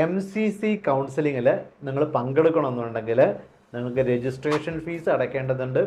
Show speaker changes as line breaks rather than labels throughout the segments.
M C C കൗൺസിലിങ്ങിൽ നിങ്ങൾ പങ്കെടുക്കണമെന്നുണ്ടെങ്കിൽ നിങ്ങൾക്ക് രജിസ്ട്രേഷൻ ഫീസ് അടയ്ക്കേണ്ടതുണ്ട്.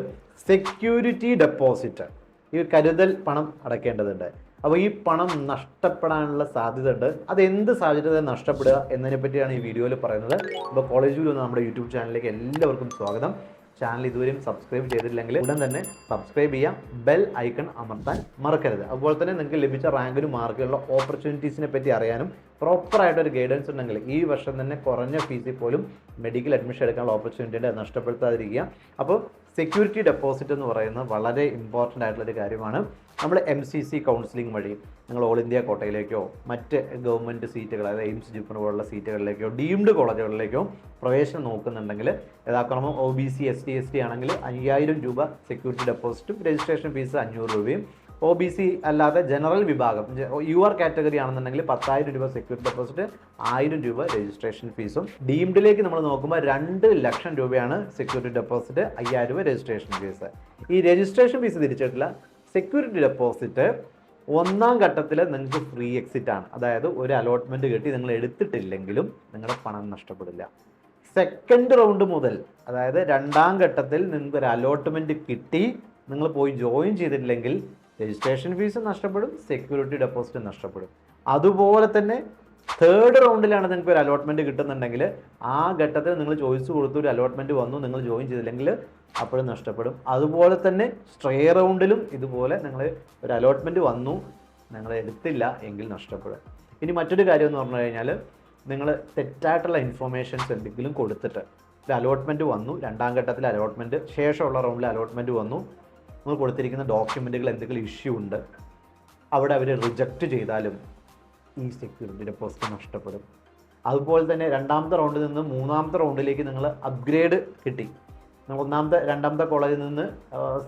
സെക്യൂരിറ്റി ഡെപ്പോസിറ്റ് ഈ കരുതൽ പണം അടയ്ക്കേണ്ടതുണ്ട്. അപ്പോൾ ഈ പണം നഷ്ടപ്പെടാനുള്ള സാധ്യത ഉണ്ട് അത് എന്ത് സാഹചര്യത്തിൽ നഷ്ടപ്പെടുക എന്നതിനെ പറ്റിയാണ് ഈ വീഡിയോയിൽ പറയുന്നത്. അപ്പോൾ കോളേജ് വന്ന് നമ്മുടെ യൂട്യൂബ് ചാനലിലേക്ക് എല്ലാവർക്കും സ്വാഗതം. ചാനൽ ഇതുവരെയും സബ്സ്ക്രൈബ് ചെയ്തിട്ടില്ലെങ്കിൽ ഉടൻ തന്നെ സബ്സ്ക്രൈബ് ചെയ്യാം. ബെൽ ഐക്കൺ അമർത്താൻ മറക്കരുത്. അതുപോലെ തന്നെ നിങ്ങൾക്ക് ലഭിച്ച റാങ്കിനും മാർക്കിലുള്ള ഓപ്പർച്യൂണിറ്റീസിനെ പറ്റി അറിയാനും പ്രോപ്പറായിട്ടൊരു ഗൈഡൻസ് ഉണ്ടെങ്കിൽ ഈ വർഷം തന്നെ കുറഞ്ഞ ഫീസിൽ പോലും മെഡിക്കൽ അഡ്മിഷൻ എടുക്കാനുള്ള ഓപ്പർച്യൂണിറ്റി നഷ്ടപ്പെടുത്താതിരിക്കുക. അപ്പോൾ സെക്യൂരിറ്റി ഡെപ്പോസിറ്റ് എന്ന് പറയുന്നത് വളരെ ഇമ്പോർട്ടന്റ് ആയിട്ടുള്ളൊരു കാര്യമാണ്. നമ്മൾ എം സി സി കൗൺസിലിംഗ് വഴി നിങ്ങൾ ഓൾ ഇന്ത്യ കോട്ടയിലേക്കോ മറ്റ് ഗവൺമെന്റ് സീറ്റുകൾ അതായത് എയിംസ് ജിപ്പർ പോലുള്ള സീറ്റുകളിലേക്കോ ഡീംഡ് കോളേജുകളിലേക്കോ പ്രവേശനം നോക്കുന്നുണ്ടെങ്കിൽ യഥാക്രമം O B C S T S T ആണെങ്കിൽ അയ്യായിരം രൂപ സെക്യൂരിറ്റി ഡെപ്പോസിറ്റും രജിസ്ട്രേഷൻ ഫീസ് അഞ്ഞൂറ് രൂപയും ഒ ബി സി അല്ലാതെ ജനറൽ വിഭാഗം. യു ആർ കാറ്റഗറി ആണെന്നുണ്ടെങ്കിൽ പത്തായിരം രൂപ സെക്യൂരിറ്റി ഡെപ്പോസിറ്റ് ആയിരം രൂപ രജിസ്ട്രേഷൻ ഫീസും ഡീംഡിലേക്ക് നമ്മൾ നോക്കുമ്പോൾ രണ്ട് ലക്ഷം രൂപയാണ് സെക്യൂരിറ്റി ഡെപ്പോസിറ്റ് അയ്യായിരം രൂപ രജിസ്ട്രേഷൻ ഫീസ് ഈ രജിസ്ട്രേഷൻ ഫീസ് തിരിച്ചിട്ടില്ല സെക്യൂരിറ്റി ഡെപ്പോസിറ്റ് ഒന്നാം ഘട്ടത്തിൽ നിങ്ങൾക്ക് ഫ്രീ എക്സിറ്റ് ആണ്. അതായത് ഒരു അലോട്ട്മെന്റ് കിട്ടി നിങ്ങൾ എടുത്തിട്ടില്ലെങ്കിലും നിങ്ങളുടെ പണം നഷ്ടപ്പെടില്ല. സെക്കൻഡ് റൗണ്ട് മുതൽ അതായത് രണ്ടാം ഘട്ടത്തിൽ നിങ്ങൾക്ക് ഒരു അലോട്ട്മെന്റ് കിട്ടി നിങ്ങൾ പോയി ജോയിൻ ചെയ്തിട്ടില്ലെങ്കിൽ രജിസ്ട്രേഷൻ ഫീസ് നഷ്ടപ്പെടും സെക്യൂരിറ്റി ഡെപ്പോസിറ്റ് നഷ്ടപ്പെടും. അതുപോലെ തന്നെ തേർഡ് റൗണ്ടിലാണ് നിങ്ങൾക്ക് ഒരു അലോട്ട്മെന്റ് കിട്ടുന്നുണ്ടെങ്കിൽ ആ ഘട്ടത്തിൽ നിങ്ങൾ ചോയ്സ് കൊടുത്ത് ഒരു അലോട്ട്മെന്റ് വന്നു നിങ്ങൾ ജോയിൻ ചെയ്തില്ലെങ്കിൽ അപ്പോഴും നഷ്ടപ്പെടും. അതുപോലെ തന്നെ സ്ട്രേ റൗണ്ടിലും ഇതുപോലെ നിങ്ങൾ ഒരു അലോട്ട്മെന്റ് വന്നു നിങ്ങൾ എടുത്തില്ല എങ്കിൽ നഷ്ടപ്പെടും. ഇനി മറ്റൊരു കാര്യം എന്ന് പറഞ്ഞു കഴിഞ്ഞാൽ നിങ്ങൾ തെറ്റായിട്ടുള്ള ഇൻഫർമേഷൻസ് എന്തെങ്കിലും കൊടുത്തിട്ട് ഒരു അലോട്ട്മെന്റ് വന്നു രണ്ടാം ഘട്ടത്തിൽ അലോട്ട്മെന്റ് ശേഷമുള്ള റൗണ്ടിൽ അലോട്ട്മെന്റ് വന്നു നിങ്ങൾ കൊടുത്തിരിക്കുന്ന ഡോക്യുമെന്റുകൾ എന്തെങ്കിലും ഇഷ്യൂ ഉണ്ട് അവിടെ അവർ റിജക്റ്റ് ചെയ്താലും ഈ സെക്യൂരിറ്റി ഡെപ്പോസിറ്റ് നഷ്ടപ്പെടും. അതുപോലെ തന്നെ രണ്ടാമത്തെ റൗണ്ടിൽ നിന്ന് മൂന്നാമത്തെ റൗണ്ടിലേക്ക് നിങ്ങൾ അപ്ഗ്രേഡ് കിട്ടി. ഒന്നാമത്തെ രണ്ടാമത്തെ കോളേജിൽ നിന്ന്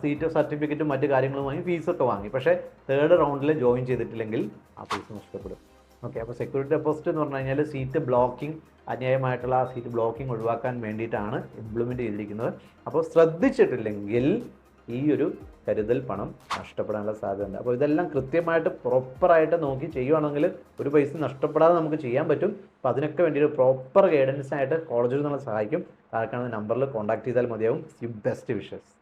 സീറ്റ് സർട്ടിഫിക്കറ്റും മറ്റു കാര്യങ്ങളുമായി ഫീസൊക്കെ വാങ്ങി. പക്ഷേ തേർഡ് റൗണ്ടിൽ ജോയിൻ ചെയ്തിട്ടില്ലെങ്കിൽ ആ ഫീസ് നഷ്ടപ്പെടും. ഓക്കെ അപ്പോൾ സെക്യൂരിറ്റി ഡെപ്പോസിറ്റ് എന്ന് പറഞ്ഞു കഴിഞ്ഞാൽ സീറ്റ് ബ്ലോക്കിംഗ് അന്യായമായിട്ടുള്ള ആ സീറ്റ് ബ്ലോക്കിംഗ് ഒഴിവാക്കാൻ വേണ്ടിയിട്ടാണ് ഇംപ്ലിമെന്റ് ചെയ്തിരിക്കുന്നത്. അപ്പോൾ ശ്രദ്ധിച്ചിട്ടില്ലെങ്കിൽ ഈ ഒരു കരുതൽ പണം നഷ്ടപ്പെടാനുള്ള സാധ്യതയുണ്ട്. അപ്പോൾ ഇതെല്ലാം കൃത്യമായിട്ട് പ്രോപ്പറായിട്ട് നോക്കി ചെയ്യുവാണെങ്കിൽ ഒരു പൈസ നഷ്ടപ്പെടാതെ നമുക്ക് ചെയ്യാൻ പറ്റും. അപ്പോൾ അതിനൊക്കെ വേണ്ടി ഒരു പ്രോപ്പർ ഗൈഡൻസ് ആയിട്ട് കോളേജിൽ നമ്മളെ സഹായിക്കും. താഴെ കാണുന്ന നമ്പറിൽ കോൺടാക്ട് ചെയ്താൽ മതിയാവും. You best wishes